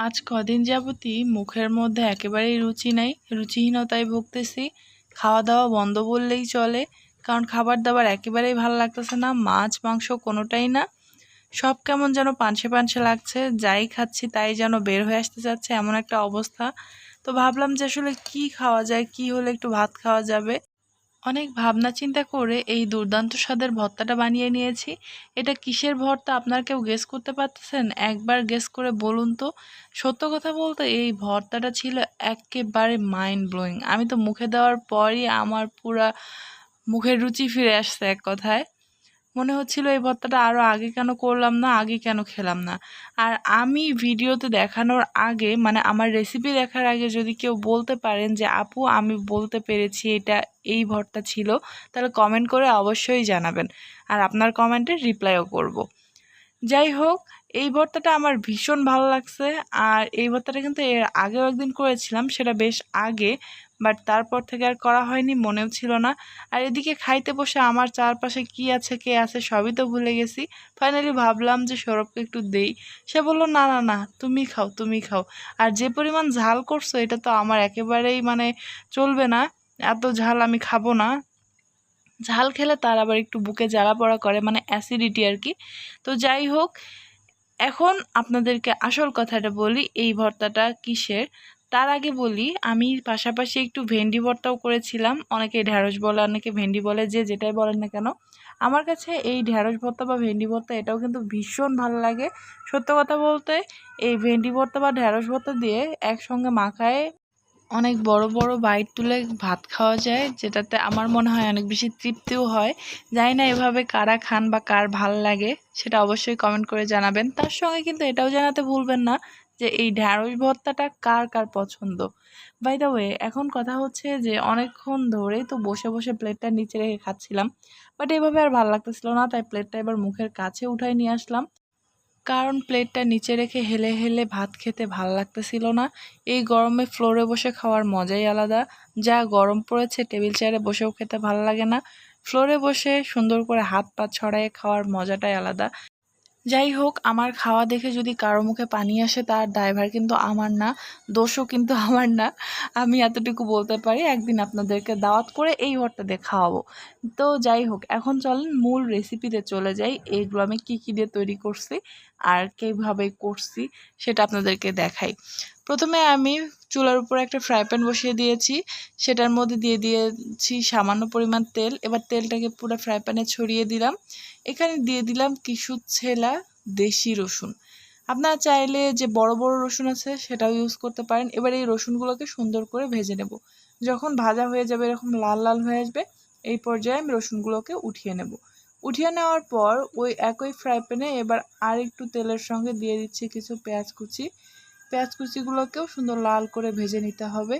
আজ কদিন যাবতই মুখের মধ্যে একেবারেই রুচি নাই, রুচিহীনতায় ভুগতেছি। খাওয়া দাওয়া বন্ধ বললেই চলে, কারণ খাবার দাবার একেবারেই ভালো লাগতেছে না, মাছ, মাংস কোনোটাই না। সব কেমন যেন পানসে পানসে লাগছে, যাই খাচ্ছি তাই যেন বের হয়ে আসতে যাচ্ছে এমন একটা অবস্থা। তো ভাবলাম যে আসলে কি খাওয়া যায়, কি হলে একটু ভাত খাওয়া যাবে। অনেক ভাবনা চিন্তা করে এই দুর্দান্ত স্বাদের ভর্তাটা বানিয়ে নিয়েছি। এটা কিসের ভর্তা আপনার কেউ গেস করতে পারতেছেন? একবার গেস করে বলুন তো। সত্য কথা বলতে এই ভর্তাটা ছিল একেবারে মাইন্ড ব্লোয়িং আমি তো মুখে দেওয়ার পরই আমার পুরা মুখের রুচি ফিরে আসছে এক কথায়। মনে হচ্ছিল এই ভর্তাটা আরও আগে কেন করলাম না, আগে কেন খেলাম না আর আমি ভিডিওতে দেখানোর আগে মানে আমার রেসিপি দেখার আগে যদি কেউ বলতে পারেন যে, আপু, আমি বলতে পেরেছি এটা, এই ভর্তা ছিল, তাহলে কমেন্ট করে অবশ্যই জানাবেন আর আপনার কমেন্টের রিপ্লাইও করব। যাই হোক এই ভর্তাটা আমার ভীষণ ভালো লাগছে। আর এই ভর্তাটা কিন্তু এর আগেও একদিন করেছিলাম, সেটা বেশ আগে, বাট তারপর থেকে আর করা হয়নি, মনেও ছিল না। আর এদিকে খাইতে বসে আমার চারপাশে কি আছে, কে আছে, সবই তো ভুলে গেছি। ফাইনালি ভাবলাম যে সৌরভকে একটু দেই। সে বলল, না না না, তুমি খাও তুমি খাও। আর যে পরিমাণ ঝাল করছ, এটা তো আমার একেবারেই মানে চলবে না। এত ঝাল আমি খাব না। ঝাল খেলে তার আবার একটু বুকে জ্বালা পড়া করে মানে অ্যাসিডিটি আর কি। তো যাই হোক এখন আপনাদেরকে আসল কথাটা বলি, এই ভর্তাটা কিসের? তার আগে বলি, আমি পাশাপাশি একটু ভেন্ডি ভর্তাও করেছিলাম। অনেকে ঢ্যাঁড়স বলে, অনেকে ভেন্ডি বলে, যে যেটাই বলেন না কেন। আমার কাছে এই ঢ্যাঁড়স ভর্তা বা ভেন্ডি ভর্তা, এটাও কিন্তু ভীষণ ভালো লাগে। সত্য কথা বলতে, এই ভেন্ডি ভর্তা বা ঢ্যাঁড়স ভর্তা দিয়ে একসঙ্গে মাখায় অনেক বড় বড় বাইট তুলে ভাত খাওয়া যায়, যেটাতে আমার মনে হয় অনেক বেশি তৃপ্তিও হয়। জানি না এভাবে কারা খান বা কার ভালো লাগে, সেটা অবশ্যই কমেন্ট করে জানাবেন। তার সঙ্গে কিন্তু এটাও জানাতে ভুলবেন না যে এই ঢ্যাঁড়স ভর্তাটা কার কার পছন্দ। বাই দ্য ওয়ে এখন কথা হচ্ছে যে অনেকক্ষণ ধরে তো বসে বসে প্লেটটা নিচে রেখে খাচ্ছিলাম বাট এভাবে আর ভালো লাগতেছিল না, তাই প্লেটটা এবার মুখের কাছে উঠাই নিয়ে আসলাম। কারণ প্লেটটা নিচে রেখে হেলে হেলে ভাত খেতে ভালো লাগতেছিল না। এই গরমে ফ্লোরে বসে খাওয়ার মজাই আলাদা। যা গরম পড়েছে, টেবিল চেয়ারে বসেও খেতে ভালো লাগে না। ফ্লোরে বসে সুন্দর করে হাত পা ছড়াইয়ে খাওয়ার মজাটাই আলাদা। যাই হোক, আমার খাওয়া দেখে যদি কারও মুখে পানি আসে, তার ড্রাইভার কিন্তু আমার না, দোষও কিন্তু আমার না। আমি এতটুকু বলতে পারি, একদিন আপনাদেরকে দাওয়াত করে এই ঘরটা দিয়ে খাওয়াবো। তো যাই হোক, এখন চলেন মূল রেসিপিতে চলে যাই এইগুলো আমি কী কী দিয়ে তৈরি করছি আর কীভাবে করছি সেটা আপনাদেরকে দেখাই। প্রথমে আমি চুলার উপর একটা ফ্রাই প্যান বসিয়ে দিয়েছি। সেটার মধ্যে দিয়ে দিয়েছি সামান্য পরিমাণ তেল। এবার তেলটাকে পুরো ফ্রাই প্যানে ছড়িয়ে দিলাম। এখানে দিয়ে দিলাম কিছু ছেলা দেশি রসুন। আপনারা চাইলে যে বড় বড় রসুন আছে সেটাও ইউজ করতে পারেন। এবার এই রসুনগুলোকে সুন্দর করে ভেজে নেব। যখন ভাজা হয়ে যাবে, এরকম লাল লাল হয়ে আসবে, এই পর্যায়ে আমি রসুনগুলোকে উঠিয়ে নেব। উঠিয়ে নেওয়ার পর ওই একই ফ্রাই প্যানে এবার আর একটু তেলের সঙ্গে দিয়ে দিচ্ছি কিছু পেঁয়াজ কুচি। পেঁয়াজ কুচিগুলোকেও সুন্দর লাল করে ভেজে নিতে হবে।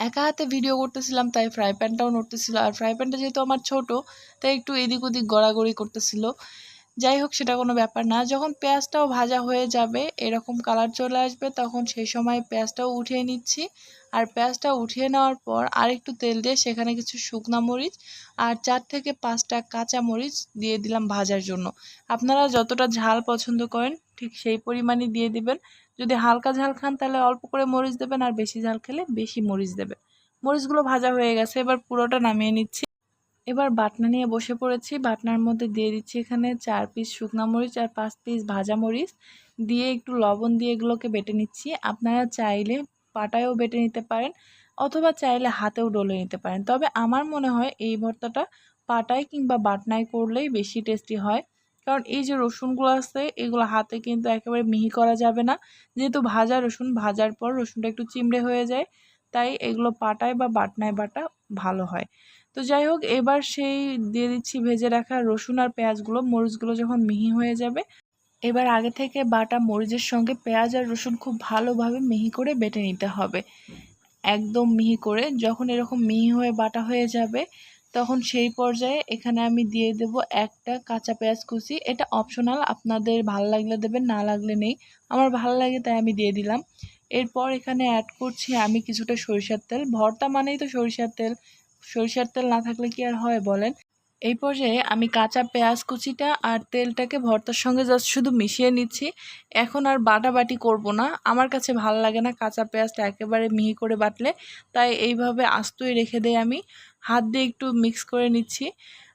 একা হাতে ভিডিও করতেছিলাম, তাই ফ্রাই প্যানটাও নড়তেছিল। আর ফ্রাই প্যানটা যেহেতু আমার ছোট, তাই একটু এদিক ওদিক গড়াগড়ি করতেছিল। যাই হোক, সেটা কোনো ব্যাপার না। যখন পেঁয়াজটাও ভাজা হয়ে যাবে, এরকম কালার চলে আসবে, তখন সেই সময় পেঁয়াজটাও উঠিয়ে নিচ্ছি। আর পেঁয়াজটা উঠিয়ে নেওয়ার পর আর একটু তেল দিয়ে সেখানে কিছু শুকনা মরিচ আর চার থেকে পাঁচটা কাঁচা মরিচ দিয়ে দিলাম ভাজার জন্য। আপনারা যতটা ঝাল পছন্দ করেন, ঠিক সেই পরিমাণই দিয়ে দিবেন। যদি হালকা ঝাল খান, তাহলে অল্প করে মরিচ দেবেন আর বেশি ঝাল খেলে বেশি মরিচ দেবেন। মরিচগুলো ভাজা হয়ে গেছে, এবার পুরোটা নামিয়ে নিচ্ছি। এবার বাটনা নিয়ে বসে পড়েছি। বাটনার মধ্যে দিয়ে দিচ্ছি এখানে চার পিস শুকনা মরিচ আর পাঁচ পিস ভাজা মরিচ। দিয়ে একটু লবণ দিয়ে এগুলোকে বেটে নিচ্ছি। আপনারা চাইলে পাটায়ও বেটে নিতে পারেন অথবা চাইলে হাতেও ডলে নিতে পারেন। তবে আমার মনে হয় এই ভর্তাটা পাটায় কিংবা বাটনায় করলেই বেশি টেস্টি হয়। কারণ এই যে রসুনগুলো আছে, এগুলো হাতে কিন্তু একেবারে মিহি করা যাবে না। যেহেতু ভাজা রসুন, ভাজার পর রসুনটা একটু চিমড়ে হয়ে যায়, তাই এগুলো পাটায় বা বাটনায় বাটা ভালো হয়। তো যাই হোক, এবার সেই দিয়ে দিচ্ছি ভেজে রাখা রসুন আর পেঁয়াজগুলো। মরিচগুলো যখন মিহি হয়ে যাবে, এবার আগে থেকে বাটা মরিচের সঙ্গে পেঁয়াজ আর রসুন খুব ভালোভাবে মিহি করে বেটে নিতে হবে। একদম মিহি করে, যখন এরকম মিহি হয়ে বাটা হয়ে যাবে তখন সেই পর্যায়ে এখানে আমি দিয়ে দেব একটা কাঁচা পেঁয়াজ কুচি। এটা অপশনাল আপনাদের ভালো লাগলে দেবেন, না লাগলে নেই। আমার ভালো লাগে তাই আমি দিয়ে দিলাম। এরপর এখানে অ্যাড করছি আমি কিছুটা সরিষার তেল। ভর্তা মানেই তো সরিষার তেল। সরিষার তেল না থাকলে কি আর হয় বলেন? এই পর্যায়ে আমি কাঁচা পেঁয়াজ কুচিটা আর তেলটাকে ভর্তার সঙ্গে জাস্ট শুধু মিশিয়ে নিচ্ছি। এখন আর বাটাবাটি করব না। আমার কাছে ভালো লাগে না কাঁচা পেঁয়াজটা একেবারে মিহি করে বাটলে। তাই এইভাবে আস্তই রেখে দেই আমি। হাত দিয়ে একটু মিক্স করে নিচ্ছি।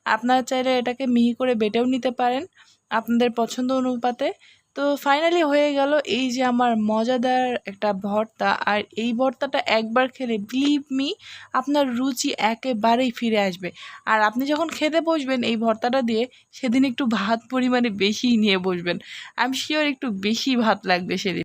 আপনারা চাইলে এটাকে মিহি করে বেটেও নিতে পারেন আপনাদের পছন্দ অনুপাতে। তো ফাইনালি হয়ে গেল এই যে আমার মজাদার একটা ভর্তা আর এই ভর্তাটা একবার খেলে বিলিভ মি আপনার রুচি একেবারেই ফিরে আসবে। আর আপনি যখন খেতে বসবেন এই ভর্তাটা দিয়ে সেদিন একটু ভাত পরিমাণে বেশিই নিয়ে বসবেন। আমি শিওর একটু বেশি ভাত লাগবে সেদিন।